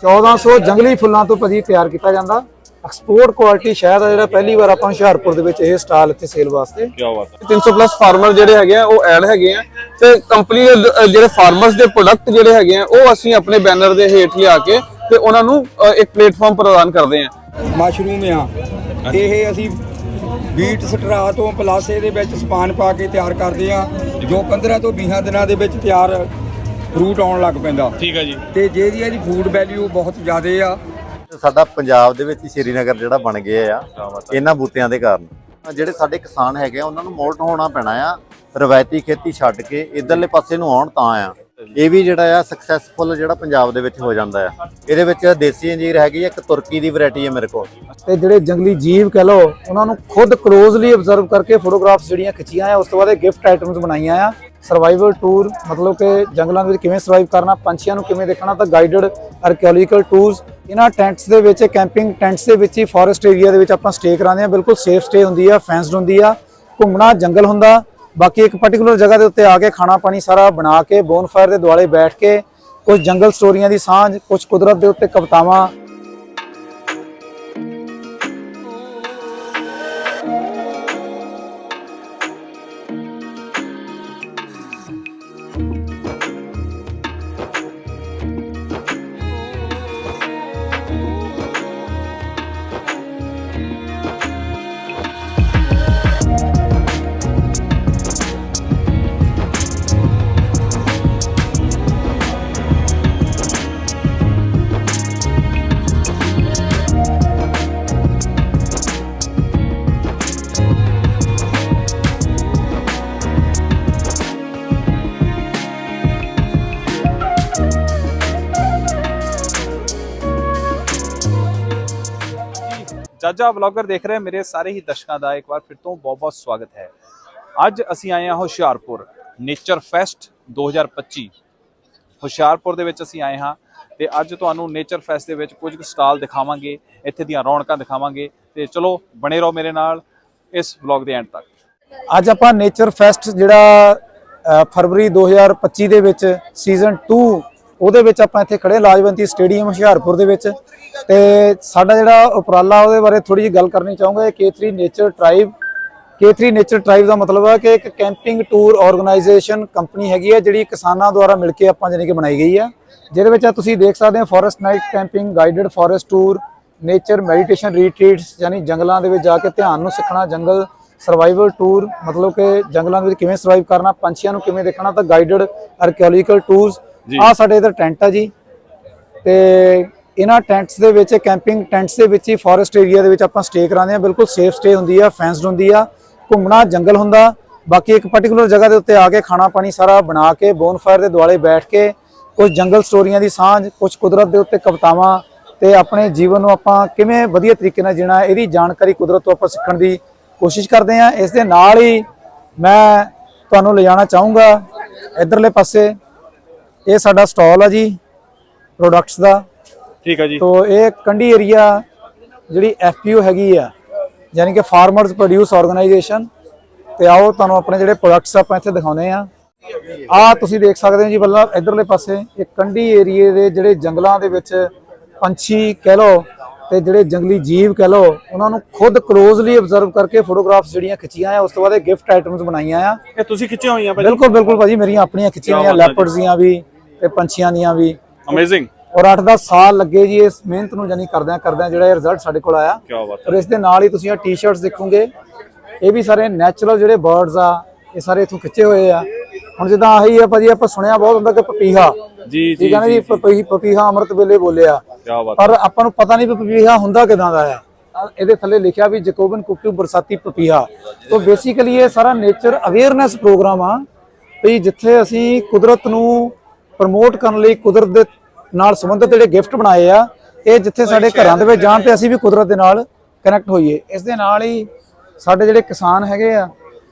1400 ਜੰਗਲੀ ਫੁੱਲਾਂ ਤੋਂ ਭਾਜੀ ਤਿਆਰ ਕੀਤਾ ਜਾਂਦਾ। ਐਕਸਪੋਰਟ ਕੁਆਲਿਟੀ ਸ਼ਾਇਦ ਆ ਜਿਹੜਾ ਪਹਿਲੀ ਵਾਰ ਆਪਾਂ ਹੁਸ਼ਿਆਰਪੁਰ ਦੇ ਵਿੱਚ ਇਹ ਸਟਾਲ ਇੱਥੇ ਸੇਲ ਵਾਸਤੇ। ਕੀ ਬਾਤ ਹੈ। 300 ਪਲੱਸ ਫਾਰਮਰ ਜਿਹੜੇ ਹੈਗੇ ਆ ਉਹ ਐਡ ਹੈਗੇ ਆ ਤੇ ਕੰਪਨੀ ਦੇ ਜਿਹੜੇ ਫਾਰਮਰਸ ਦੇ ਪ੍ਰੋਡਕਟ ਜਿਹੜੇ ਹੈਗੇ ਆ ਉਹ ਅਸੀਂ ਆਪਣੇ ਬੈਨਰ ਦੇ ਹੇਠ ਲਿਆ ਕੇ ਤੇ ਉਹਨਾਂ ਨੂੰ ਇੱਕ ਪਲੇਟਫਾਰਮ ਪ੍ਰਦਾਨ ਕਰਦੇ ਆ। ਮਸ਼ਰੂਮ ਆ। ਇਹ ਅਸੀਂ ਬੀਟ ਸਟਰਾ ਤੋਂ ਪਲੱਸ ਇਹਦੇ ਵਿੱਚ ਸਪਾਨ ਪਾ ਕੇ ਤਿਆਰ ਕਰਦੇ ਆ ਜੋ 15 ਤੋਂ 20 ਦਿਨਾਂ ਦੇ ਵਿੱਚ ਤਿਆਰ ਫਰੂਟ ਆਉਣ ਲੱਗ ਪੈਂਦਾ। ਠੀਕ ਹੈ ਜੀ। ਤੇ ਜਿਹਦੀ ਇਹਦੀ ਫੂਡ ਵੈਲਿਊ ਬਹੁਤ ਜ਼ਿਆਦੇ ਆ। ਸਾਡਾ ਪੰਜਾਬ ਦੇ ਵਿੱਚ ਹੀ ਸ਼੍ਰੀਨਗਰ ਜਿਹੜਾ ਬਣ ਗਿਆ ਆ ਇਹਨਾਂ ਬੂਟਿਆਂ ਦੇ ਕਾਰਨ। ਜਿਹੜੇ ਸਾਡੇ ਕਿਸਾਨ ਹੈਗੇ ਆ ਉਹਨਾਂ ਨੂੰ ਮੋਲਟ ਹੋਣਾ ਪੈਣਾ ਆ ਰਵਾਇਤੀ ਖੇਤੀ ਛੱਡ ਕੇ ਇਧਰਲੇ ਪਾਸੇ ਨੂੰ ਆਉਣ ਤਾਂ ਆ। ਇਹ ਵੀ ਜਿਹੜਾ ਆ ਸਕਸੈਸਫੁਲ ਜਿਹੜਾ ਪੰਜਾਬ ਦੇ ਵਿੱਚ ਹੋ ਜਾਂਦਾ ਆ। ਇਹਦੇ ਵਿੱਚ ਦੇਸੀ ਅੰਜੀਰ ਹੈਗੀ ਆ ਇੱਕ ਤੁਰਕੀ ਦੀ ਵੈਰਾਈਟੀ ਹੈ ਮੇਰੇ ਕੋਲ। ਤੇ ਜਿਹੜੇ ਜੰਗਲੀ ਜੀਵ ਕਹ ਲਓ ਉਹਨਾਂ ਨੂੰ ਖੁਦ ਕਲੋਜ਼ਲੀ ਆਬਜ਼ਰਵ ਕਰਕੇ ਫੋਟੋਗ੍ਰਾਫਸ ਜਿਹੜੀਆਂ ਖਿੱਚੀਆਂ ਆ ਉਸ ਤੋਂ ਬਾਅਦ ਇਹ ਗਿਫਟ ਆਈਟਮਸ ਬਣਾਈਆਂ ਆ। ਸਰਵਾਈਵਲ ਟੂਰ ਮਤਲਬ ਕਿ ਜੰਗਲਾਂ ਦੇ ਵਿੱਚ ਕਿਵੇਂ ਸਰਵਾਈਵ ਕਰਨਾ, ਪੰਛੀਆਂ ਨੂੰ ਕਿਵੇਂ ਦੇਖਣਾ, ਤਾਂ ਗਾਈਡਡ ਆਰਕੀਓਲੋਜੀਕਲ ਟੂਰਸ ਇਹਨਾਂ ਟੈਂਟਸ ਦੇ ਵਿੱਚ ਕੈਂਪਿੰਗ ਟੈਂਟਸ ਦੇ ਵਿੱਚ ਹੀ ਫੋਰੈਸਟ ਏਰੀਆ ਦੇ ਵਿੱਚ ਆਪਾਂ ਸਟੇ ਕਰਾਉਂਦੇ ਆ ਬਿਲਕੁਲ ਸੇਫ ਸਟੇ ਹੁੰਦੀ ਆ ਫੈਂਸਡ ਹੁੰਦੀ ਆ। ਘੁੰਮਣਾ ਜੰਗਲ ਹੁੰਦਾ। ਬਾਕੀ ਇੱਕ ਪਾਰਟਿਕੂਲਰ ਜਗ੍ਹਾ ਦੇ ਉੱਤੇ ਆ ਕੇ ਖਾਣਾ ਪਾਣੀ ਸਾਰਾ ਬਣਾ ਕੇ ਬੋਨਫਾਇਰ ਦੇ ਦੁਆਲੇ ਬੈਠ ਕੇ, ਕੁਝ ਜੰਗਲ ਸਟੋਰੀਆਂ ਦੀ ਸਾਂਝ, ਕੁਝ ਕੁਦਰਤ ਦੇ ਉੱਤੇ ਕਵਿਤਾਵਾਂ। ਜਾਜਾ ਵਲੌਗਰ ਦੇਖ ਰਹੇ ਮੇਰੇ ਸਾਰੇ ਹੀ ਦਰਸ਼ਕਾਂ ਦਾ ਇੱਕ ਵਾਰ ਫਿਰ ਤੋਂ ਬਹੁਤ-ਬਹੁਤ ਸਵਾਗਤ ਹੈ। ਅੱਜ ਅਸੀਂ ਆਏ ਹਾਂ ਹੁਸ਼ਿਆਰਪੁਰ ਨੇਚਰ ਫੈਸਟ 2025 ਹੁਸ਼ਿਆਰਪੁਰ ਦੇ ਵਿੱਚ ਅਸੀਂ ਆਏ ਹਾਂ ਤੇ ਅੱਜ ਤੁਹਾਨੂੰ ਨੇਚਰ ਫੈਸਟ ਦੇ ਵਿੱਚ ਕੁਝ ਕੁ ਸਟਾਲ ਦਿਖਾਵਾਂਗੇ ਇੱਥੇ ਦੀਆਂ ਰੌਣਕਾਂ ਦਿਖਾਵਾਂਗੇ ਤੇ ਚਲੋ ਬਣੇ ਰਹੋ ਮੇਰੇ ਨਾਲ ਇਸ ਵਲੌਗ ਦੇ ਐਂਡ ਤੱਕ। ਅੱਜ ਆਪਾਂ ਨੇਚਰ ਫੈਸਟ ਜਿਹੜਾ ਅ, ਫਰਵਰੀ 2025 ਦੇ ਵਿੱਚ ਸੀਜ਼ਨ 2 ਉਹਦੇ ਵਿੱਚ ਆਪਾਂ ਇੱਥੇ ਖੜੇ ਲਾਜਵੰਤੀ ਸਟੇਡੀਅਮ ਹੁਸ਼ਿਆਰਪੁਰ ਦੇ ਵਿੱਚ। ਤੇ ਸਾਡਾ ਜਿਹੜਾ ਉਪਰਾਲਾ ਉਹਦੇ ਬਾਰੇ ਥੋੜੀ ਜਿਹੀ ਗੱਲ ਕਰਨੀ ਚਾਹੂੰਗਾ, ਇਹ K3 nature tribe K3 nature tribe ਦਾ ਮਤਲਬ ਹੈ ਕਿ ਇੱਕ ਕੈਂਪਿੰਗ ਟੂਰ ਆਰਗੇਨਾਈਜੇਸ਼ਨ ਕੰਪਨੀ ਹੈਗੀ ਹੈ ਜਿਹੜੀ ਕਿਸਾਨਾਂ ਦੁਆਰਾ ਮਿਲ ਕੇ ਆਪਾਂ ਜਾਣੀ ਕਿ ਬਣਾਈ ਗਈ ਹੈ ਜਿਹਦੇ ਵਿੱਚ ਤੁਸੀਂ ਦੇਖ ਸਕਦੇ ਹੋ forest night camping guided forest tour nature meditation retreats ਯਾਨੀ ਜੰਗਲਾਂ ਦੇ ਵਿੱਚ ਜਾ ਕੇ ਧਿਆਨ ਨੂੰ ਸਿੱਖਣਾ, ਜੰਗਲ ਸਰਵਾਈਵਲ ਟੂਰ ਮਤਲਬ ਕਿ ਜੰਗਲਾਂ ਦੇ ਵਿੱਚ ਕਿਵੇਂ ਸਰਵਾਈਵ ਕਰਨਾ, ਪੰਛੀਆਂ ਨੂੰ ਕਿਵੇਂ ਦੇਖਣਾ, ਤਾਂ ਗਾਈਡਡ ਆਰਕੀਓਲੋਜੀਕਲ ਟੂਰਸ ਆ ਸਾਡੇ ਇਧਰ ਟੈਂਟ ਆ ਜੀ। ਤੇ ਇਹਨਾਂ ਟੈਂਟਸ ਦੇ ਵਿੱਚ, ਕੈਂਪਿੰਗ ਟੈਂਟਸ ਦੇ ਵਿੱਚ ਹੀ ਫੋਰੈਸਟ ਏਰੀਆ ਦੇ ਵਿੱਚ ਆਪਾਂ ਸਟੇ ਕਰਾਉਂਦੇ ਆ ਬਿਲਕੁਲ ਸੇਫ ਸਟੇ ਹੁੰਦੀ ਆ ਫੈਂਸਡ ਹੁੰਦੀ ਆ। ਘੁੰਮਣਾ ਜੰਗਲ ਹੁੰਦਾ। ਬਾਕੀ ਇੱਕ ਪਾਰਟਿਕੂਲਰ ਜਗ੍ਹਾ ਦੇ ਉੱਤੇ ਆ ਕੇ ਖਾਣਾ ਪਾਣੀ ਸਾਰਾ ਬਣਾ ਕੇ ਬੋਨਫਾਇਰ ਦੇ ਦੁਆਲੇ ਬੈਠ ਕੇ, ਕੁਝ ਜੰਗਲ ਸਟੋਰੀਆਂ ਦੀ ਸਾਂਝ, ਕੁਝ ਕੁਦਰਤ ਦੇ ਉੱਤੇ ਕਵਿਤਾਵਾਂ ਤੇ ਆਪਣੇ ਜੀਵਨ ਨੂੰ ਆਪਾਂ ਕਿਵੇਂ ਵਧੀਆ ਤਰੀਕੇ ਨਾਲ ਜੀਣਾ, ਇਹਦੀ ਜਾਣਕਾਰੀ ਕੁਦਰਤ ਤੋਂ ਆਪਾਂ ਸਿੱਖਣ ਦੀ ਕੋਸ਼ਿਸ਼ ਕਰਦੇ ਆ ਇਸ ਦੇ ਨਾਲ ਹੀ ਮੈਂ ਤੁਹਾਨੂੰ ਲਿਜਾਣਾ ਚਾਹੂੰਗਾ। ਇਧਰਲੇ ਪਾਸੇ ਇਹ ਸਾਡਾ ਸਟਾਲ ਆ ਜੀ ਪ੍ਰੋਡਕਟਸ ਦਾ। ਠੀਕ ਹੈ ਜੀ। ਤੋ ਇਹ ਕੰਢੀ ਏਰੀਆ ਜਿਹੜੀ ਐਫਪੀਓ ਹੈਗੀ ਆ ਯਾਨੀ ਕਿ ਫਾਰਮਰਸ ਪ੍ਰੋਡਿਊਸ ਆਰਗੇਨਾਈਜੇਸ਼ਨ ਤੇ ਆਓ ਤੁਹਾਨੂੰ ਆਪਣੇ ਜਿਹੜੇ ਪ੍ਰੋਡਕਟਸ ਆਪਾਂ ਇੱਥੇ ਦਿਖਾਉਨੇ ਆ ਆ ਤੁਸੀਂ ਦੇਖ ਸਕਦੇ ਹੋ ਜੀ ਬੱਲਾ ਇਧਰਲੇ ਪਾਸੇ ਇਹ ਕੰਢੀ ਏਰੀਏ ਦੇ ਜਿਹੜੇ ਜੰਗਲਾਂ ਦੇ ਵਿੱਚ ਪੰਛੀ ਕਹਿ ਲਓ ਤੇ ਜਿਹੜੇ ਜੰਗਲੀ ਜੀਵ ਕਹਿ ਲਓ ਉਹਨਾਂ ਨੂੰ ਖੁਦ ਕਲੋਜ਼ਲੀ ਆਬਜ਼ਰਵ ਕਰਕੇ ਫੋਟੋਗ੍ਰਾਫਸ ਜਿਹੜੀਆਂ ਖਿੱਚੀਆਂ ਆ ਉਸ ਤੋਂ ਬਾਅਦ ਇਹ ਗਿਫਟ ਆਈਟਮਸ ਬਣਾਈਆਂ ਆ। ਇਹ ਤੁਸੀਂ ਖਿੱਚੇ ਹੋਈਆਂ ਭਾਜੀ? ਬਿਲਕੁਲ ਬਿਲਕੁਲ ਭਾਜੀ ਮੇਰੀਆਂ ਆਪਣੀਆਂ ਖਿੱਚੀਆਂ ਹੋਈਆਂ। ਲੈਪਰਡਸ ਦੀਆਂ ਵੀ। ਤੇ ਪੰਛੀਆਂ ਦੀਆਂ ਵੀ। ਅਮੇਜ਼ਿੰਗ ਔਰ 8-10 ਸਾਲ ਲੱਗੇ ਜੀ ਇਸ ਮਿਹਨਤ ਨੂੰ ਜਾਨੀ ਕਰਦਿਆਂ ਕਰਦਿਆਂ ਜਿਹੜਾ ਇਹ ਰਿਜ਼ਲਟ ਸਾਡੇ ਕੋਲ ਆਇਆ। ਕੀ ਬਾਤ ਔਰ ਇਸ ਦੇ ਨਾਲ ਹੀ ਤੁਸੀਂ ਆ ਟੀ-ਸ਼ਰਟਸ ਦੇਖੋਗੇ। ਇਹ ਵੀ ਸਾਰੇ ਨੈਚੁਰਲ ਜਿਹੜੇ ਬਰਡਸ ਆ ਇਹ ਸਾਰੇ ਇਥੋਂ ਖਿੱਚੇ ਹੋਏ ਆ। ਹੁਣ ਜਿੱਦਾਂ ਆਹੀ ਆ ਭਾਜੀ ਆਪਾਂ ਸੁਣਿਆ ਬਹੁਤ ਹੁੰਦਾ ਕਿ ਪਪੀਹਾ। ਜੀ ਜੀ ਨਾ ਜੀ ਪਪੀ- ਪਪੀਹਾ ਅੰਮ੍ਰਿਤ ਵੇਲੇ ਬੋਲਿਆ। ਕੀ ਬਾਤ ਪਰ ਆਪਾਂ ਨੂੰ ਪਤਾ ਨਹੀਂ ਵੀ ਪਪੀਹਾ ਹੁੰਦਾ ਕਿਦਾਂ ਦਾ ਆ। ਇਹਦੇ ਥੱਲੇ ਲਿਖਿਆ ਵੀ ਜਕੋਬਨ ਕੁੱਕੂ ਬਰਸਾਤੀ ਪਪੀਹਾ। ਤੋਂ ਬੇਸਿਕਲੀ ਇਹ ਸਾਰਾ ਨੇਚਰ ਅਵੇਅਰਨੈਸ ਪ੍ਰੋਗਰਾਮ ਆ। ਵੀ ਜਿੱਥੇ ਅਸੀਂ ਕੁਦਰਤ ਨੂੰ ਪ੍ਰਮੋਟ ਕਰਨ ਲਈ ਕੁਦਰਤ ਦੇ ਨਾਲ ਸੰਬੰਧਿਤ ਜਿਹੜੇ ਗਿਫਟ ਬਣਾਏ ਆ ਇਹ ਜਿੱਥੇ ਸਾਡੇ ਘਰਾਂ ਦੇ ਵਿੱਚ ਜਾਣ ਤੇ ਅਸੀਂ ਵੀ ਕੁਦਰਤ ਦੇ ਨਾਲ ਕਨੈਕਟ ਹੋਈਏ। ਇਸ ਦੇ ਨਾਲ ਹੀ ਸਾਡੇ ਜਿਹੜੇ ਕਿਸਾਨ ਹੈਗੇ ਆ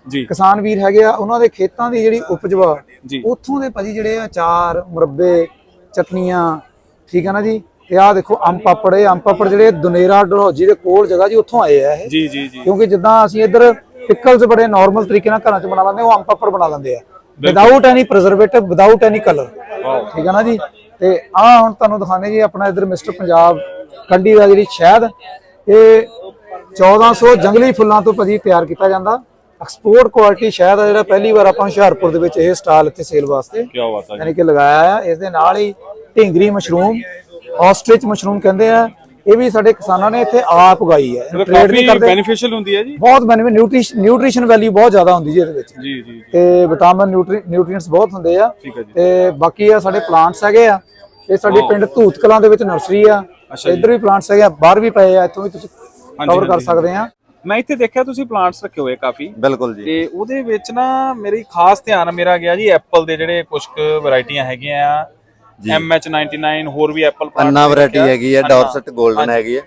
ਜੀ। ਕਿਸਾਨ ਵੀਰ ਹੈਗੇ ਆ ਉਹਨਾਂ ਦੇ ਖੇਤਾਂ ਦੀ ਜਿਹੜੀ ਉਪਜ ਵਾ ਉੱਥੋਂ ਦੇ ਭਾਜੀ ਜਿਹੜੇ ਅਚਾਰ ਮੁਰੱਬੇ ਚਟਨੀਆਂ ਠੀਕ ਹੈ ਨਾ ਜੀ? ਤੇ ਆਹ ਦੇਖੋ ਅੰਬ ਪਾਪੜ ਇਹ ਅੰਬ ਪਾਪੜ ਜਿਹੜੇ ਦੁਨੇਰਾ ਡਲਹੌਜੀ ਦੇ ਕੋਲ ਜਗ੍ਹਾ ਜੀ ਉੱਥੋਂ ਆਏ ਆ ਇਹ। ਜੀ ਜੀ ਜੀ। ਕਿਉਂਕਿ ਜਿੱਦਾਂ ਅਸੀਂ ਇੱਧਰ ਪਿਕਲਸ ਬੜੇ ਨਾਰਮਲ ਤਰੀਕੇ ਨਾਲ ਘਰਾਂ 'ਚ ਬਣਾ ਲੈਂਦੇ ਉਹ ਅੰਬ ਪਾਪੜ ਬਣਾ ਲੈਂਦੇ ਆ। Without any preservative without any colour ਠੀਕ ਹੈ ਨਾ ਜੀ? ਤੇ ਆ ਹੁਣ ਤੁਹਾਨੂੰ ਦਿਖਾਣੇ ਜੀ ਆਪਣਾ ਇਧਰ ਮਿਸਟਰ ਪੰਜਾਬ ਕੰਡੀ ਦਾ ਜਿਹੜੀ ਸ਼ਹਿਦ ਇਹ 1400 ਜੰਗਲੀ ਫੁੱਲਾਂ ਤੋਂ ਭਾਜੀ ਤਿਆਰ ਕੀਤਾ ਜਾਂਦਾ। ਐਕਸਪੋਰਟ ਕੁਆਲਿਟੀ ਸ਼ਹਿਦ ਆ ਜਿਹੜਾ ਪਹਿਲੀ ਵਾਰ ਆਪਾਂ ਹੁਸ਼ਿਆਰਪੁਰ ਦੇ ਵਿੱਚ ਇਹ ਸਟਾਲ ਇੱਥੇ ਸੇਲ ਵਾਸਤੇ। ਕੀ ਬਾਤ ਹੈ ਯਾਨੀ ਕਿ ਲਗਾਇਆ ਆ ਇਸ ਦੇ ਨਾਲ ਹੀ ਢਿੰਗਰੀ ਮਸ਼ਰੂਮ ਆਸਟ੍ਰਿਚ ਮਸ਼ਰੂਮ ਕਹਿੰਦੇ ਆ ਇਹ ਵੀ ਸਾਡੇ ਕਿਸਾਨਾਂ ਨੇ ਇੱਥੇ ਆਪ ਉਗਾਈ ਹੈ। ਟ੍ਰੇਡ ਨਹੀਂ ਕਰਦੇ। ਬੈਨੀਫੀਸ਼ੀਅਲ ਹੁੰਦੀ ਹੈ ਜੀ। ਬਹੁਤ ਬੈਨੀਫਿਟ ਨਿਊਟ੍ਰੀਸ਼ਨ ਵੈਲਿਊ ਬਹੁਤ ਜ਼ਿਆਦਾ ਹੁੰਦੀ ਜੀ ਇਹਦੇ ਵਿੱਚ। ਜੀ ਜੀ ਤੇ ਵਿਟਾਮਿਨ ਨਿਊਟ੍ਰੀਐਂਟਸ ਬਹੁਤ ਹੁੰਦੇ ਆ। ਤੇ ਬਾਕੀ ਆ ਸਾਡੇ ਪਲਾਂਟਸ ਹੈਗੇ ਆ। ਇਹ ਸਾਡੇ ਪਿੰਡ ਧੂਤ ਕਲਾਂ ਦੇ ਵਿੱਚ ਨਰਸਰੀ ਆ। ਇੱਧਰ ਵੀ ਪਲਾਂਟਸ ਹੈਗੇ ਆ। ਬਾਹਰ ਵੀ ਪਏ ਆ। ਇੱਥੋਂ ਵੀ ਤੁਸੀਂ ਕਵਰ ਕਰ। ਸਕਦੇ ਆ। ਮੈਂ ਇੱਥੇ ਦੇਖਿਆ ਤੁਸੀਂ ਪਲਾਂਟਸ ਰੱਖੇ ਹੋਏ ਕਾਫੀ। ਬਿਲਕੁਲ ਜੀ। ਤੇ ਉਹਦੇ ਵਿੱਚ ਨਾ ਮੇਰੀ ਖਾਸ ਧਿਆਨ ਮੇਰਾ ਗਿਆ ਜੀ ਐਪਲ ਦੇ ਜਿਹੜੇ ਕੁਝ ਕੁ ਵੈਰਾਈਟੀਆਂ ਹੈਗੀਆਂ ਆ। MH99 ਹੋਰ ਵੀ ਐਪਲ ਅੰਨਾ ਵੈਰਾਈਟੀ ਹੈਗੀ ਹੈ ਡੌਰਸਟ 골ਡਨ ਹੈਗੀ ਹੈ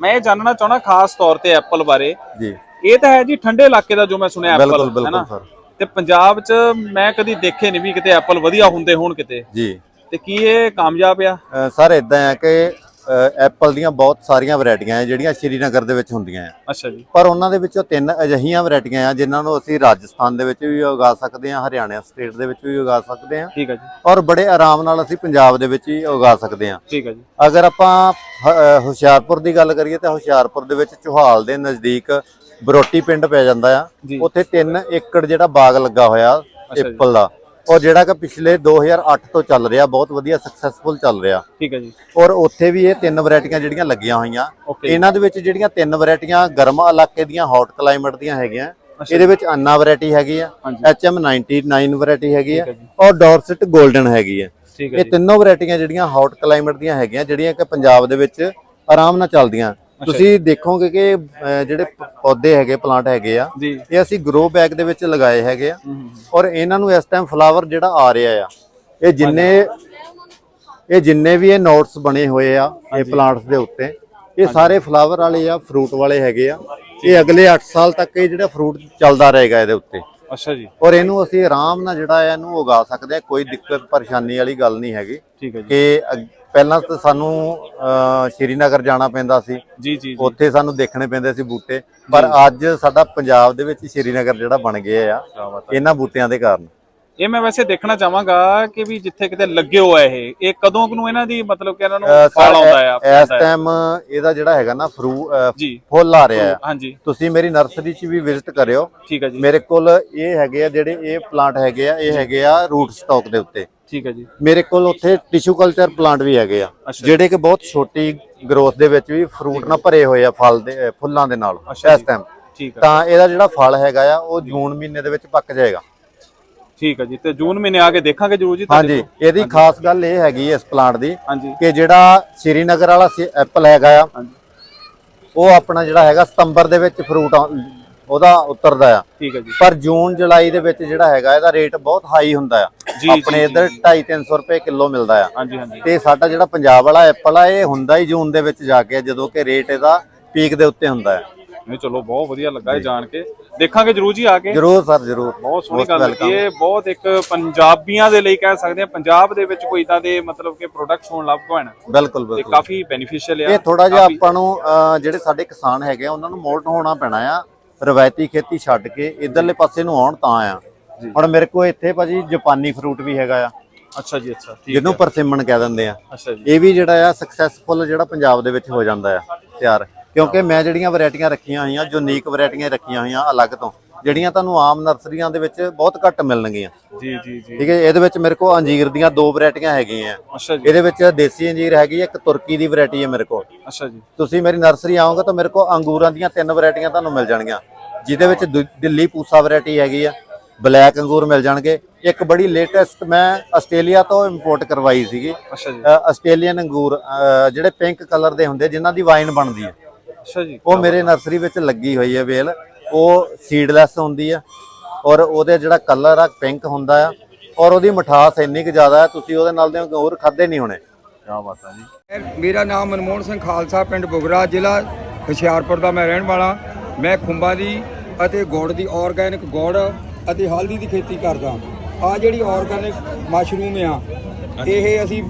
ਮੈਂ ਇਹ ਜਾਣਨਾ ਚਾਹਣਾ ਖਾਸ ਤੌਰ ਤੇ ਐਪਲ ਬਾਰੇ। ਜੀ। ਇਹ ਤਾਂ ਹੈ ਜੀ ਠੰਡੇ ਇਲਾਕੇ ਦਾ ਜੋ ਮੈਂ ਸੁਣਿਆ ਐਪਲ ਹੈਨਾ ਸਰ। ਤੇ ਪੰਜਾਬ 'ਚ ਮੈਂ ਕਦੀ ਦੇਖੇ ਨਹੀਂ ਵੀ ਕਿਤੇ ਐਪਲ ਵਧੀਆ ਹੁੰਦੇ ਹੋਣ ਕਿਤੇ। ਜੀ। ਤੇ ਕੀ ਇਹ ਕਾਮਯਾਬ ਆ? ਸਰ ਇਦਾਂ ਹੈ ਕਿ ਐਪਲ ਦੀਆਂ ਬਹੁਤ ਸਾਰੀਆਂ ਵੈਰਾਈਟੀਆਂ ਹੈ ਜਿਹੜੀਆਂ ਸ਼੍ਰੀਨਗਰ ਦੇ ਵਿੱਚ ਹੁੰਦੀਆਂ ਆ ਅੱਛਾ ਜੀ। ਪਰ ਉਹਨਾਂ ਦੇ ਵਿੱਚੋਂ ਤਿੰਨ ਅਜਿਹੀਆਂ ਵੈਰਾਈਟੀਆਂ ਆ ਜਿਨ੍ਹਾਂ ਨੂੰ ਅਸੀਂ ਰਾਜਸਥਾਨ ਦੇ ਵਿੱਚ ਵੀ ਉਗਾ ਸਕਦੇ ਹਾਂ ਹਰਿਆਣਾ ਸਟੇਟ ਦੇ ਵਿੱਚ ਵੀ ਉਗਾ ਸਕਦੇ ਹਾਂ। ਠੀਕ ਹੈ ਜੀ। ਔਰ ਬੜੇ ਆਰਾਮ ਨਾਲ ਅਸੀਂ ਪੰਜਾਬ ਦੇ ਵਿੱਚ ਹੀ ਉਗਾ ਸਕਦੇ ਹਾਂ। ਠੀਕ ਹੈ ਜੀ। ਅਗਰ ਆਪਾਂ ਹੁਸ਼ਿਆਰਪੁਰ ਦੀ ਗੱਲ ਕਰੀਏ ਤਾਂ ਹੁਸ਼ਿਆਰਪੁਰ ਦੇ ਵਿੱਚ ਚੋਹਾਲ ਦੇ ਨਜ਼ਦੀਕ ਬਰੋਟੀ ਪਿੰਡ ਪੈ ਜਾਂਦਾ ਆ। ਉੱਥੇ 3 ਏਕੜ ਜਿਹੜਾ ਬਾਗ ਲੱਗਾ ਹੋਇਆ। ਐਪਲ ਦਾ। ਔਰ ਜਿਹੜਾ ਕਿ ਪਿਛਲੇ 2008 ਤੋਂ ਚੱਲ ਰਿਹਾ ਬਹੁਤ ਵਧੀਆ ਸਕਸੈਸਫੁਲ ਚੱਲ ਰਿਹਾ। ਠੀਕ ਹੈ ਜੀ। ਔਰ ਉੱਥੇ ਵੀ ਇਹ ਤਿੰਨ ਵੈਰਾਈਟੀਆਂ ਜਿਹੜੀਆਂ ਲੱਗੀਆਂ ਹੋਈਆਂ। ਇਹਨਾਂ ਦੇ ਵਿੱਚ ਜਿਹੜੀਆਂ ਤਿੰਨ ਵੈਰਾਈਟੀਆਂ ਗਰਮ ਇਲਾਕੇ ਦੀਆਂ ਹੌਟ ਕਲਾਈਮੇਟ ਦੀਆਂ ਹੈਗੀਆਂ। ਇਹਦੇ ਵਿੱਚ ਅੰਨਾ ਵੈਰਾਈਟੀ ਹੈਗੀ ਆ HM99 ਵੈਰਾਈਟੀ ਹੈਗੀ ਆ। ਔਰ ਡੌਰਸਟ 골ਡਨ ਹੈਗੀ ਆ। ਇਹ ਤਿੰਨੋਂ ਵੈਰਾਈਟੀਆਂ ਜਿਹੜੀਆਂ ਹੌਟ ਕਲਾਈਮੇਟ ਦੀਆਂ ਹੈਗੀਆਂ ਜਿਹੜੀਆਂ ਕਿ ਪੰਜਾਬ ਦੇ ਵਿੱਚ ਆਰਾਮ ਨਾਲ ਚੱਲਦੀਆਂ। ਤੁਸੀਂ ਦੇਖੋਗੇ ਕਿ ਅਹ, ਜਿਹੜੇ ਪ- ਪੌਦੇ ਹੈਗੇ ਪਲਾਂਟ ਹੈਗੇ ਆ ਜੀ। ਇਹ ਅਸੀਂ ਗਰੋ ਬੈਗ ਦੇ ਵਿੱਚ ਲਗਾਏ ਹੈਗੇ ਆ। ਔਰ ਇਹਨਾਂ ਨੂੰ ਇਸ ਟਾਈਮ ਫਲਾਵਰ ਜਿਹੜਾ ਆ ਰਿਹਾ ਆ ਇਹ ਜਿੰਨੇ ਇਹ ਜਿੰਨੇ ਵੀ ਇਹ ਨੋਟਸ ਬਣੇ ਹੋਏ ਆ ਇਹ ਪਲਾਂਟਸ ਦੇ ਉੱਤੇ ਇਹ ਸਾਰੇ ਫਲਾਵਰ ਵਾਲੇ ਆ ਫਰੂਟ ਵਾਲੇ ਹੈਗੇ ਆ। ਇਹ ਅਗਲੇ 8 ਸਾਲ ਤੱਕ ਇਹ ਜਿਹੜਾ ਫਰੂਟ ਚੱਲਦਾ ਰਹੇਗਾ ਇਹਦੇ ਉੱਤੇ। ਅੱਛਾ ਜੀ। ਔਰ ਇਹਨੂੰ ਅਸੀਂ ਆਰਾਮ ਨਾਲ ਜਿਹੜਾ ਹੈ ਇਹਨੂੰ ਉਗਾ ਸਕਦੇ ਆ ਕੋਈ ਦਿੱਕਤ ਪਰੇਸ਼ਾਨੀ ਵਾਲੀ ਗੱਲ ਨਹੀਂ ਹੈਗੀ ਠੀਕ ਹੈ ਜੀ। ਕਿ ਅਗ- ਪਹਿਲਾਂ ਤਾਂ ਸਾਨੂੰ ਅਹ, ਸ਼੍ਰੀਨਗਰ ਜਾਣਾ ਪੈਂਦਾ ਸੀ। ਜੀ ਜੀ ਜੀ। ਉੱਥੇ ਸਾਨੂੰ ਦੇਖਣੇ ਪੈਂਦੇ ਸੀ ਬੂਟੇ। ਪਰ ਅੱਜ ਸਾਡਾ ਪੰਜਾਬ ਦੇ ਵਿੱਚ ਸ਼੍ਰੀਨਗਰ ਜਿਹੜਾ ਬਣ ਗਿਆ ਆ ਇਹਨਾਂ ਬੂਟਿਆਂ ਦੇ ਕਾਰਨ। ਇਹ ਮੈਂ ਵੈਸੇ ਦੇਖਣਾ ਚਾਹਾਂਗਾ ਕਿ ਵੀ ਜਿੱਥੇ ਕਿਤੇ ਲੱਗੇ ਹੋਆ ਇਹ ਇਹ ਕਦੋਂ ਨੂੰ ਇਹਨਾਂ ਦੀ ਮਤਲਬ ਕਿ ਇਹਨਾਂ ਨੂੰ ਫਲ ਆਉਂਦਾ ਆ ਇਸ? ਟਾਈਮ ਇਹਦਾ ਜਿਹੜਾ ਹੈਗਾ ਨਾ ਫਰੂ ਫੁੱਲ ਆ ਰਿਹਾ ਹਾਂਜੀ। ਤੁਸੀਂ ਮੇਰੀ ਨਰਸਰੀ 'ਚ ਵੀ ਵਿਜ਼ਿਟ ਕਰਿਓ। ਠੀਕ ਹੈ ਜੀ। ਮੇਰੇ ਕੋਲ ਇਹ ਹੈਗੇ ਆ ਜਿਹੜੇ ਇਹ ਪਲਾਂਟ ਹੈਗੇ ਆ ਇਹ ਹੈਗੇ ਆ ਰੂਟ ਸਟਾਕ ਦੇ ਉੱਤੇ। ਠੀਕ ਹੈ ਜੀ। ਮੇਰੇ ਕੋਲ ਉੱਥੇ ਟਿਸ਼ੂ ਕਲਚਰ ਪਲਾਂਟ ਵੀ ਹੈਗੇ ਆ। ਜਿਹੜੇ ਕਿ ਬਹੁਤ ਛੋਟੀ ਗਰੋਥ ਦੇ ਵਿੱਚ ਵੀ ਫਰੂਟ ਨਾਲ ਭਰੇ ਹੋਏ ਆ ਫਲ ਦੇ ਫੁੱਲਾਂ ਦੇ ਨਾਲ ਇਸ। ਟਾਈਮ ਹੈ। ਤਾਂ ਇਹਦਾ ਜਿਹੜਾ ਫਲ ਹੈਗਾ ਆ ਉਹ ਜੂਨ ਮਹੀਨੇ ਦੇ ਵਿੱਚ ਪੱਕ ਜਾਏਗਾ। ਠੀਕ ਹੈ ਜੀ ਤੇ ਜੂਨ ਮਹੀਨੇ ਆ ਕੇ ਦੇਖਾਂਗੇ ਜਰੂਰ ਜੀ ਹਾਂਜੀ। ਇਹਦੀ ਖਾਸ ਗੱਲ ਇਹ ਹੈਗੀ ਇਸ ਪਲਾਂਟ ਦੀ ਕਿ ਜਿਹੜਾ ਸ਼੍ਰੀਨਗਰ ਵਾਲਾ ਐਪਲ ਹੈਗਾ ਆ ਉਹ ਆਪਣਾ ਜਿਹੜਾ ਹੈਗਾ ਸਤੰਬਰ ਦੇ ਵਿੱਚ ਫਰੂਟ ਉਹਦਾ ਉਤਰਦਾ ਆ। ਠੀਕ ਹੈ ਜੀ। ਪਰ ਜੂਨ ਜੁਲਾਈ ਦੇ ਵਿੱਚ ਜਿਹੜਾ ਹੈਗਾ ਇਹਦਾ ਰੇਟ ਬਹੁਤ ਹਾਈ ਹੁੰਦਾ ਆ। ਆਪਣੇ ਇੱਧਰ 2.5 300 ਰੁਪਏ ਕਿਲੋ ਮਿਲਦਾ ਆ। ਹਾਂਜੀ ਹਾਂਜੀ। ਤੇ ਸਾਡਾ ਜਿਹੜਾ ਪੰਜਾਬ ਵਾਲਾ ਐਪਲ ਆ ਇਹ ਹੁੰਦਾ ਹੀ ਜੂਨ ਦੇ ਵਿੱਚ ਜਾ ਕੇ ਜਦੋਂ ਕਿ ਰੇਟ ਇਹਦਾ ਪੀਕ ਦੇ ਉੱਤੇ ਹੁੰਦਾ ਹੈ ਨਹੀਂ ਚਲੋ ਬਹੁਤ ਵਧੀਆ ਲੱਗਾ ਇਹ ਜਾਣ ਕੇ। ਦੇਖਾਂਗੇ ਜਰੂਰ ਜੀ ਆ ਕੇ। ਜਰੂਰ ਸਰ ਜਰੂਰ। ਬਹੁਤ ਸੋਹਣੀ ਗੱਲ. ਲੱਗੀ ਇਹ ਬਹੁਤ ਇੱਕ ਪੰਜਾਬੀਆਂ ਦੇ ਲਈ ਕਹਿ ਸਕਦੇ ਆ ਪੰਜਾਬ ਦੇ ਵਿੱਚ ਕੋਈ ਇਦਾਂ ਦੇ ਮਤਲਬ ਕਿ ਪ੍ਰੋਡਕਟਸ ਹੋਣ ਲੱਗ ਪੈਣ ਬਿਲਕੁਲ ਤੇ ਬਿਲਕੁਲ ਕਾਫੀ ਬੈਨੀਫੀਸ਼ੀਅਲ ਆ। ਇਹ ਥੋੜਾ ਜਿਹਾ ਆਪਾਂ ਨੂੰ ਜਿਹੜੇ ਸਾਡੇ ਕਿਸਾਨ ਹੈਗੇ ਉਹਨਾਂ ਨੂੰ ਮੋਲਟ ਹੋਣਾ ਪੈਣਾ ਆ। ਰਵਾਇਤੀ ਖੇਤੀ ਛੱਡ ਕੇ ਇਧਰਲੇ ਪਾਸੇ ਨੂੰ ਆਉਣ ਤਾਂ ਆ। ਹੁਣ ਮੇਰੇ ਕੋਲ ਇੱਥੇ ਭਾਜੀ ਜਾਪਾਨੀ ਫਰੂਟ ਵੀ ਹੈਗਾ ਆ। ਅੱਛਾ ਜੀ ਅੱਛਾ ਠੀਕ ਜਿਹਨੂੰ ਪਰਸਿਮਨ ਕਹਿ ਦਿੰਦੇ ਆ। ਅੱਛਾ ਜੀ। ਇਹ ਵੀ ਜਿਹੜਾ ਆ ਸਕਸੈਸਫੁਲ ਜਿਹੜਾ ਪੰਜਾਬ ਦੇ ਵਿੱਚ ਹੋ ਜਾਂਦਾ ਆ ਤਿਆਰ। ਕਿਉਂਕਿ ਮੈਂ ਜਿਹੜੀਆਂ ਵੈਰਾਈਟੀਆਂ ਰੱਖੀਆਂ ਹੋਈਆਂ ਯੂਨੀਕ ਵੈਰਾਈਟੀਆਂ ਰੱਖੀਆਂ ਹੋਈਆਂ ਅਲੱਗ ਤੋਂ ਜਿਹੜੀਆਂ ਤੁਹਾਨੂੰ ਆਮ ਨਰਸਰੀਆਂ ਦੇ ਵਿੱਚ ਬਹੁਤ ਘੱਟ ਮਿਲਣਗੀਆਂ। ਜੀ ਜੀ ਜੀ। ਠੀਕ ਹੈ ਇਹਦੇ ਵਿੱਚ ਮੇਰੇ ਕੋਲ ਅੰਜੀਰ ਦੀਆਂ ਦੋ ਵੈਰਾਈਟੀਆਂ ਹੈਗੀਆਂ ਅੱਛਾ ਜੀ। ਇਹਦੇ ਵਿੱਚ ਦੇਸੀ ਅੰਜੀਰ ਹੈਗੀ ਹੈ ਇੱਕ ਤੁਰਕੀ ਦੀ ਵੈਰਾਈਟੀ ਹੈ ਮੇਰੇ ਕੋਲ। ਅੱਛਾ ਜੀ। ਤੁਸੀਂ ਮੇਰੀ ਨਰਸਰੀ ਆਓਗੇ ਤਾਂ ਮੇਰੇ ਕੋਲ ਅੰਗੂਰਾਂ ਦੀਆਂ ਤਿੰਨ ਵੈਰਾਈਟੀਆਂ ਤੁਹਾਨੂੰ ਮਿਲ ਜਾਣਗੀਆਂ। ਜਿਹਦੇ ਵਿੱਚ ਦਿੱਲੀ ਪੂਸਾ ਵੈਰਾਈਟੀ ਹੈਗੀ ਆ ਬਲੈਕ ਅੰਗੂਰ ਮਿਲ ਜਾਣਗੇ। ਇੱਕ ਬੜੀ ਲੇਟੈਸਟ ਮੈਂ ਆਸਟ੍ਰੇਲੀਆ ਤੋਂ ਇੰਪੋਰਟ ਕਰਵਾਈ ਸੀਗੀ। ਅੱਛਾ ਜੀ। ਅ, ਆਸਟ੍ਰੇਲੀਅਨ ਅੰਗੂਰ ਜਿਹੜੇ ਪਿੰਕ ਕਲਰ ਦੇ ਹੁੰਦੇ ਜਿਨ੍ਹਾਂ ਦੀ ਵਾਈਨ ਬਣਦੀ ਹੈ ਅੱਛਾ ਜੀ ਉਹ ਮੇਰੇ ਨਰਸਰੀ ਵਿੱਚ ਲੱਗੀ ਹੋਈ ਹੈ ਵੇਲ। ਉਹ ਸੀਡਲੈਸ ਹੁੰਦੀ ਆ ਔਰ ਉਹਦੇ ਜਿਹੜਾ ਕਲਰ ਆ ਪਿੰਕ ਹੁੰਦਾ ਆ ਔਰ ਉਹਦੀ ਮਿਠਾਸ ਇੰਨੀ ਕੁ ਜ਼ਿਆਦਾ ਹੈ ਤੁਸੀਂ ਉਹਦੇ ਨਾਲ ਦੇ ਅੰਗੂਰ ਖਾਦੇ ਨਹੀਂ ਹੋਣੇ। ਕੀ ਬਾਤ ਹੈ ਜੀ। ਮੇਰਾ ਨਾਮ ਮਨਮੋਹਨ ਸਿੰਘ ਖਾਲਸਾ ਪਿੰਡ ਬੁਗਰਾ ਜ਼ਿਲ੍ਹਾ ਹੁਸ਼ਿਆਰਪੁਰ ਦਾ ਮੈਂ ਰਹਿਣ ਵਾਲਾ। ਮੈਂ ਖੁੰਬਾਂ ਦੀ ਅਤੇ ਗੁੜ ਦੀ ਆਰਗੈਨਿਕ ਗੁੜ ਅਤੇ ਹਲਦੀ ਦੀ ਖੇਤੀ ਕਰਦਾ। ਆ ਜਿਹੜੀ ਆਰਗੈਨਿਕ ਮਸ਼ਰੂਮ ਆ ਇਹ ਅਸੀਂ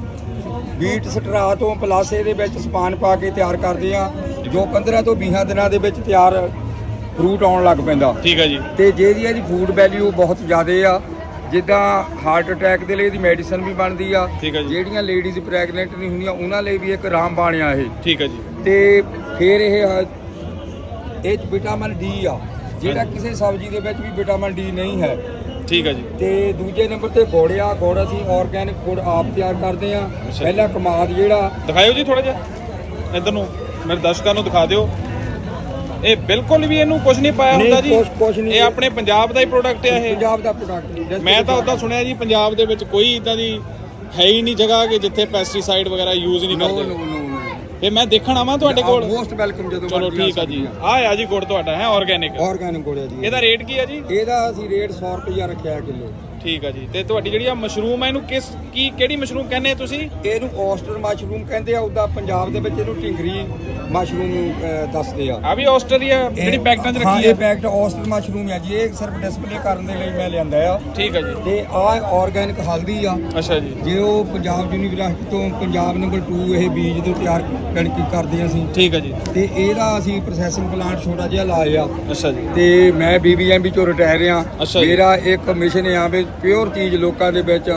ਬੀਟ ਸਟਰਾ ਤੋਂ ਪਲੱਸ ਇਹਦੇ ਵਿੱਚ ਸਪਾਨ ਪਾ ਕੇ ਤਿਆਰ ਕਰਦੇ ਆ ਜੋ 15 ਤੋਂ 20 ਦਿਨਾਂ ਦੇ ਵਿੱਚ ਤਿਆਰ ਫਰੂਟ ਆਉਣ ਲੱਗ ਪੈਂਦਾ। ਠੀਕ ਹੈ ਜੀ। ਤੇ ਜਿਹਦੀ ਇਹਦੀ ਫੂਡ ਵੈਲਿਊ ਬਹੁਤ ਜ਼ਿਆਦਾ ਆ ਜਿੱਦਾਂ ਹਾਰਟ ਅਟੈਕ ਦੇ ਲਈ ਇਹਦੀ ਮੈਡੀਸਨ ਵੀ ਬਣਦੀ ਆ ਠੀਕ ਹੈ ਜੀ। ਜਿਹੜੀਆਂ ਲੇਡੀਜ਼ ਪ੍ਰੈਗਨੈਂਟ ਨਹੀਂ ਹੁੰਦੀਆਂ ਉਹਨਾਂ ਲਈ ਵੀ ਇੱਕ ਰਾਮਬਾਣ ਆ ਇਹ। ਠੀਕ ਹੈ ਜੀ। ਤੇ ਫਿਰ ਇਹ ਹ- ਇਹ 'ਚ ਵਿਟਾਮਿਨ ਡੀ ਆ ਜਿਹੜਾ ਕਿਸੇ ਸਬਜ਼ੀ ਦੇ ਵਿੱਚ ਵੀ ਵਿਟਾਮਿਨ ਡੀ ਨਹੀਂ ਹੈ। ਠੀਕ ਹੈ ਜੀ। ਤੇ ਦੂਜੇ ਨੰਬਰ ਤੇ ਗੁੜ ਆ ਗੁੜ ਅਸੀਂ ਆਰਗੈਨਿਕ ਗੁੜ ਆਪ ਤਿਆਰ ਕਰਦੇ ਆ। ਪਹਿਲਾ ਕਮਾਦ ਜਿਹੜਾ ਦਿਖਾਇਓ ਜੀ ਥੋੜਾ ਜਿਹਾ ਇੱਧਰ ਨੂੰ। ਮੇਰੇ ਦਰਸ਼ਕਾਂ ਨੂੰ ਦਿਖਾ ਦਿਓ। ਇਹ ਬਿਲਕੁਲ ਵੀ ਇਹਨੂੰ ਕੁਝ ਨਹੀਂ ਪਾਇਆ ਹੁੰਦਾ ਜੀ। ਕੁਛ- ਕੁਛ ਨਹੀਂ। ਇਹ ਆਪਣੇ ਪੰਜਾਬ ਦਾ ਹੀ ਪ੍ਰੋਡਕਟ ਹੈ ਇਹ। ਪੰਜਾਬ ਦਾ ਪ੍ਰੋਡਕਟ ਮੈਂ ਤਾਂ ਉਦਾਂ ਸੁਣਿਆ ਜੀ ਪੰਜਾਬ ਦੇ ਵਿੱਚ ਕੋਈ ਇਦਾਂ ਦੀ ਹੈ ਹੀ ਨਹੀਂ ਜਗ੍ਹਾ ਕਿ ਜਿੱਥੇ ਪੈਸਟੀਸਾਈਡ ਵਗੈਰਾ ਯੂਜ਼ ਨਹੀਂ ਨੋ ਕਰਦੇ। ਨੋ ਮੈਂ ਦੇਖਣ ਆਵਾਂ ਤੁਹਾਡੇ ਕੋਲ? ਮੋਸਟ ਵੈਲਕਮ ਜਦੋਂ ਚਲੋ ਠੀਕ ਆ ਜੀ। ਆ। ਆ ਜੀ ਗੁੜ ਤੁਹਾਡਾ ਹੈ ਆਰਗੇਨਿਕ ਆਰਗੈਨਿਕ ਗੁੜ ਆ ਜੀ। ਇਹਦਾ ਰੇਟ ਕੀ ਹੈ ਜੀ? ਇਹਦਾ ਅਸੀਂ ਰੇਟ 100 ਰੁਪਇਆ ਰੱਖਿਆ ਕਿਲੋ। ਠੀਕ ਆ ਜੀ। ਤੇ ਤੁਹਾਡੀ ਜਿਹੜੀ ਆ ਮਸ਼ਰੂਮ ਹੈ ਇਹਨੂੰ ਕਿਸ ਕੀ ਕਿਹੜੀ ਮਸ਼ਰੂਮ ਕਹਿੰਦੇ ਆ ਤੁਸੀਂ? ਇਹਨੂੰ ਔਸਟਰ ਮਸ਼ਰੂਮ ਕਹਿੰਦੇ ਆ ਉਹਦਾ ਪੰਜਾਬ ਦੇ ਵਿੱਚ ਇਹਨੂੰ ਢਿੰਗਰੀ ਮਸ਼ਰੂਮ ਅਹ, ਦੱਸਦੇ ਆ। ਆ ਵੀ ਆਸਟ੍ਰੇਲੀਆ ਜਿਹੜੀ ਪੈਕਟਾਂ 'ਚ ਹਾਂ ਰੱਖੀ ਇਹ ਪੈਕਟ ਔਸਟਰ ਮਸ਼ਰੂਮ ਆ ਜੀ। ਇਹ ਸਿਰਫ ਡਿਸਪਲੇ ਕਰਨ ਦੇ ਲਈ ਮੈਂ ਲਿਆਂਦਾ ਆ। ਠੀਕ ਆ ਜੀ। ਤੇ ਆ ਆਰਗੈਨਿਕ ਹਲਦੀ ਆ। ਅੱਛਾ ਜੀ। ਜੇ ਉਹ ਪੰਜਾਬ ਯੂਨੀਵਰਸਿਟੀ ਤੋਂ ਪੰਜਾਬ ਨੰਬਰ 2 ਇਹ ਬੀਜ ਤੋਂ ਤਿਆਰ ਕਣਕੀ ਕਰਦੇ ਹਾਂ ਅਸੀਂ। ਠੀਕ ਆ ਜੀ। ਤੇ ਇਹਦਾ ਅਸੀਂ ਪ੍ਰੋਸੈਸਿੰਗ ਪਲਾਂਟ ਛੋਟਾ ਜਿਹਾ ਲਾਇਆ। ਅੱਛਾ ਜੀ। ਤੇ ਮੈਂ ਬੀਬੀਐਮਬੀ ਚੋਂ ਰਿਟਾਇਰ ਆ। ਅੱਛਾ ਜੀ। ਮੇਰਾ ਇੱਕ ਮਿਸ਼ਨ ਆ ਵੀ ਪਿਓਰ ਚੀਜ਼ ਲੋਕਾਂ ਦੇ ਵਿੱਚ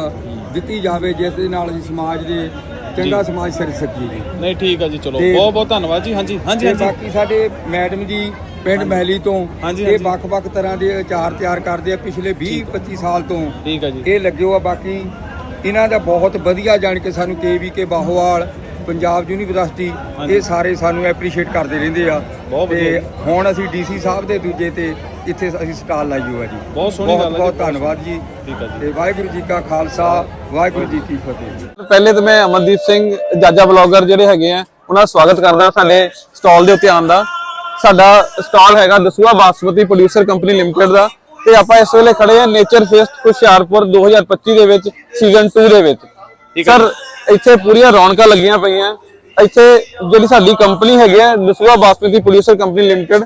ਦਿੱਤੀ ਜਾਵੇ ਜਿਸ ਦੇ ਨਾਲ ਅਸੀਂ ਸਮਾਜ ਦੇ ਚੰਗਾ ਸਮਾਜ ਸਿਰ ਸਕੀਏ ਜੀ। ਨਹੀਂ ਠੀਕ ਆ ਜੀ ਚਲੋ। ਤੇ- ਬਹੁਤ ਬਹੁਤ ਧੰਨਵਾਦ ਜੀ। ਹਾਂਜੀ ਹਾਂਜੀ ਤੇ ਹਾਂਜੀ। ਬਾਕੀ ਸਾਡੇ ਮੈਡਮ ਜੀ ਪਿੰਡ ਮਹਿਲੀ ਤੋਂ ਹਾਂਜੀ, ਇਹ ਹਾਂਜੀ। ਵੱਖ-ਵੱਖ ਤਰ੍ਹਾਂ ਦੇ ਅਚਾਰ ਤਿਆਰ ਕਰਦੇ ਆ ਪਿਛਲੇ 20-25 ਸਾਲ ਤੋਂ। ਠੀਕ ਆ ਜੀ। ਇਹ ਲੱਗਿਓ ਆ ਬਾਕੀ ਇਹਨਾਂ ਦਾ ਬਹੁਤ ਵਧੀਆ ਜਾਣ ਕੇ ਸਾਨੂੰ ਕੇਵੀਕੇ ਬਾਹੋਵਾਲ ਪੰਜਾਬ ਯੂਨੀਵਰਸਿਟੀ। ਇਹ ਸਾਰੇ ਸਾਨੂੰ ਐਪਰੀਸ਼ੀਏਟ ਕਰਦੇ ਰਹਿੰਦੇ ਆ। ਬਹੁਤ ਵਧੀਆ। ਤੇ ਹੁਣ ਅਸੀਂ ਡੀਸੀ ਸਾਹਿਬ ਦੇ ਦੂਜੇ ਤੇ ਇੱਥੇ ਅਸੀਂ ਸਟਾਲ ਲਾਈ ਹੋਇਆ ਜੀ। ਬਹੁਤ ਸੋਹਣੀ ਗੱਲ ਹੈ ਬਹੁਤ ਬਹੁਤ ਧੰਨਵਾਦ ਜੀ। ਠੀਕ ਆ ਜੀ। ਤੇ ਵਾਹਿਗੁਰੂ ਜੀ ਕਾ ਖਾਲਸਾ ਵਾਹਿਗੁਰੂ ਜੀ ਕੀ ਫਤਿਹ ਪਹਿਲੇ ਤਾਂ ਮੈਂ ਅਮਨਦੀਪ ਸਿੰਘ ਜਾਜਾ ਬਲੌਗਰ ਜਿਹੜੇ ਹੈਗੇ ਆ ਉਹਨਾਂ ਦਾ ਸਵਾਗਤ ਕਰਦਾ ਸਾਡੇ ਸਟਾਲ ਦੇ ਉੱਤੇ ਆਉਣ ਦਾ। ਸਾਡਾ ਸਟਾਲ ਹੈਗਾ Dasuya basmati producer company limited ਦਾ। ਤੇ ਆਪਾਂ ਇਸ ਵੇਲੇ ਖੜੇ ਆ ਨੇਚਰ ਫੈਸਟ ਹੁਸ਼ਿਆਰਪੁਰ 2025 ਦੇ ਵਿੱਚ ਸੀਜ਼ਨ 2 ਦੇ ਵਿੱਚ। ਠੀਕ ਹੈ ਸਰ ਇੱਥੇ ਪੂਰੀਆਂ ਰੌਣਕਾਂ ਲੱਗੀਆਂ ਪਈਆਂ। ਇੱਥੇ ਜਿਹੜੀ ਸਾਡੀ ਕੰਪਨੀ ਹੈਗੀ ਆ Dasuya basmati producer company limited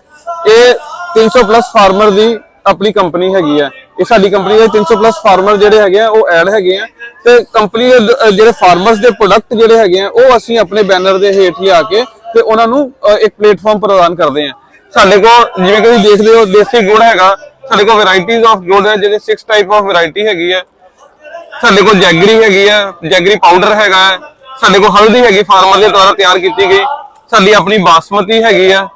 ਇਹ 300 ਪਲੱਸ ਫਾਰਮਰ ਦੀ ਆਪਣੀ ਕੰਪਨੀ ਹੈਗੀ ਆ। ਇਹ ਸਾਡੀ ਕੰਪਨੀ ਦੇ 300 ਪਲੱਸ ਫਾਰਮਰ ਜਿਹੜੇ ਹੈਗੇ ਆ, ਉਹ ਐਡ ਹੈਗੇ ਆ। ਤੇ ਕੰਪਨੀ ਦੇ ਜਿਹੜੇ ਫਾਰਮਰਸ ਦੇ ਪ੍ਰੋਡਕਟ ਜਿਹੜੇ ਹੈਗੇ ਆ, ਉਹ ਅਸੀਂ ਆਪਣੇ ਬੈਨਰ ਦੇ ਹੇਠ ਲਿਆ ਕੇ ਤੇ ਉਹਨਾਂ ਨੂੰ ਇੱਕ ਪਲੇਟਫਾਰਮ ਪ੍ਰਦਾਨ ਕਰਦੇ ਆ। ਸਾਡੇ ਕੋਲ ਜਿਵੇਂ ਕਿ ਤੁਸੀਂ ਦੇਖਦੇ ਹੋ, ਦੇਸੀ ਗੁੜ ਹੈਗਾ। ਸਾਡੇ ਕੋਲ ਵੈਰਾਈਟੀਜ਼ ਆਫ ਗੁੜ ਹੈ ਜਿਹਦੇ 6 ਟਾਈਪ ਆਫ ਵੈਰਾਈਟੀ ਹੈਗੀ ਹੈ ਸਾਡੇ ਕੋਲ ਜੈਗਰੀ ਹੈਗੀ ਆ ਜੈਗਰੀ ਪਾਊਡਰ ਹੈਗਾ ਹੈ। ਸਾਡੇ ਕੋਲ ਹਲਦੀ ਹੈਗੀ ਫਾਰਮਰ ਦੇ ਦੁਆਰਾ ਤਿਆਰ ਕੀਤੀ ਗਈ। ਸਾਡੀ ਆਪਣੀ ਬਾਸਮਤੀ ਹੈਗੀ ਆ।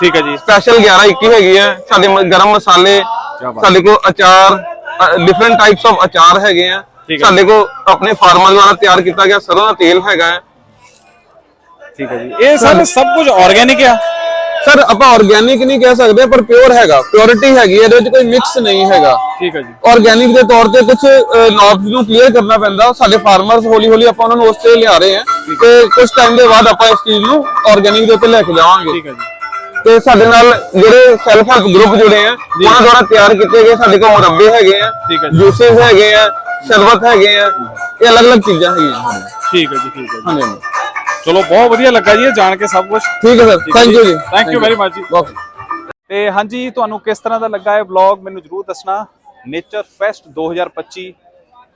ਠੀਕ ਆ ਜੀ। ਸਪੈਸ਼ਲ 11 21 ਹੈਗੀ ਆ। ਸਾਡੇ ਮ- ਗਰਮ ਮਸਾਲੇ ਸਾਡੇ ਕੋਲ ਅਚਾਰ ਡਿਫਰੈਂਟ ਟਾਈਪਸ ਆਫ ਅਚਾਰ ਹੈਗੇ ਆ। ਠੀਕ ਹੈ। ਸਾਡੇ ਕੋਲ ਆਪਣੇ ਫਾਰਮਰ ਦੁਆਰਾ ਤਿਆਰ ਕੀਤਾ ਗਿਆ ਸਰੋਂ ਦਾ ਤੇਲ ਹੈਗਾ ਹੈ। ਠੀਕ ਆ ਜੀ। ਇਹ ਸਰ ਸਭ ਕੁਝ ਆਰਗੇਨਿਕ ਆ? ਸਰ ਆਪਾਂ ਆਰਗੇਨਿਕ ਨਹੀਂ ਕਹਿ ਸਕਦੇ ਪਰ ਪਿਓਰ ਹੈਗਾ। ਪਿਓਰਿਟੀ ਹੈਗੀ ਹੈ, ਇਹਦੇ ਵਿੱਚ ਕੋਈ ਮਿਕਸ ਨਹੀਂ ਹੈਗਾ। ਠੀਕ ਆ ਜੀ। ਆਰਗੇਨਿਕ ਦੇ ਤੌਰ ਤੇ ਕੁਝ ਨੌਬਸ ਨੂੰ ਕਲੀਅਰ ਕਰਨਾ ਪੈਂਦਾ। ਸਾਡੇ ਫਾਰਮਰਸ ਹੌਲੀ ਹੌਲੀ ਆਪਾਂ ਉਹਨਾਂ ਨੂੰ ਉਸ ਤੇ ਲਿਆ ਰਹੇ ਆ ਤੇ ਕੁਝ ਟਾਈਮ ਦੇ ਬਾਅਦ ਆਪਾਂ ਇਸ ਚੀਜ਼ ਨੂੰ ਆਰਗੇਨਿਕ ਦੇ ਉੱਤੇ ਲੈ ਕੇ ਜਾਵਾਂਗੇ। ਠੀਕ ਆ ਜੀ। ਤੇ ਸਾਡੇ ਨਾਲ ਜਿਹੜੇ ਸੈਲਫ ਹੈਲਪ ਗਰੁੱਪ ਜੁੜੇ ਆ ਉਹਨਾਂ ਦੁਆਰਾ ਤਿਆਰ ਕੀਤੇ ਗਏ ਸਾਡੇ ਕੋਲ ਮੁਰੱਬੇ ਹੈਗੇ ਆ ਹੈ। ਜੂਸਸ ਹੈਗੇ ਆ ਸ਼ਰਬਤ ਹੈਗੇ ਆ ਇਹ ਅਲੱਗ-ਅਲੱਗ ਚੀਜ਼ਾਂ ਹੈਗੀਆਂ। ਠੀਕ ਆ ਜੀ ਠੀਕ ਆ ਜੀ। ਹਾਂਜੀ। ਚਲੋ ਬਹੁਤ ਵਧੀਆ ਲੱਗਾ ਜੀ ਇਹ ਜਾਣ ਕੇ ਸਭ ਕੁਝ ਠੀਕ ਹੈ ਸਰ ਥੈਂਕ ਯੂ ਜੀ। ਥੈਂਕ ਯੂ ਵੈਰੀ ਮਚ ਜੀ। ਤੇ ਹਾਂਜੀ ਤੁਹਾਨੂੰ ਕਿਸ ਤਰ੍ਹਾਂ ਦਾ ਲੱਗਾ ਇਹ ਵਲੌਗ ਮੈਨੂੰ ਜਰੂਰ ਦੱਸਣਾ। ਨੇਚਰ ਫੈਸਟ 2025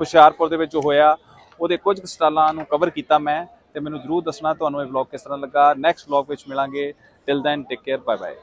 ਹੁਸ਼ਿਆਰਪੁਰ ਦੇ ਵਿੱਚ ਹੋਇਆ। ਉਹਦੇ ਕੁਝ ਕੁ ਸਟਾਲਾਂ ਨੂੰ ਕਵਰ ਕੀਤਾ ਮੈਂ ਤੇ ਮੈਨੂੰ ਜਰੂਰ ਦੱਸਣਾ ਤੁਹਾਨੂੰ ਇਹ ਵਲੌਗ ਕਿਸ ਤਰ੍ਹਾਂ ਲੱਗਾ। ਨੈਕਸਟ ਵਲੌਗ ਵਿੱਚ ਮਿਲਾਂਗੇ। Till then take care bye bye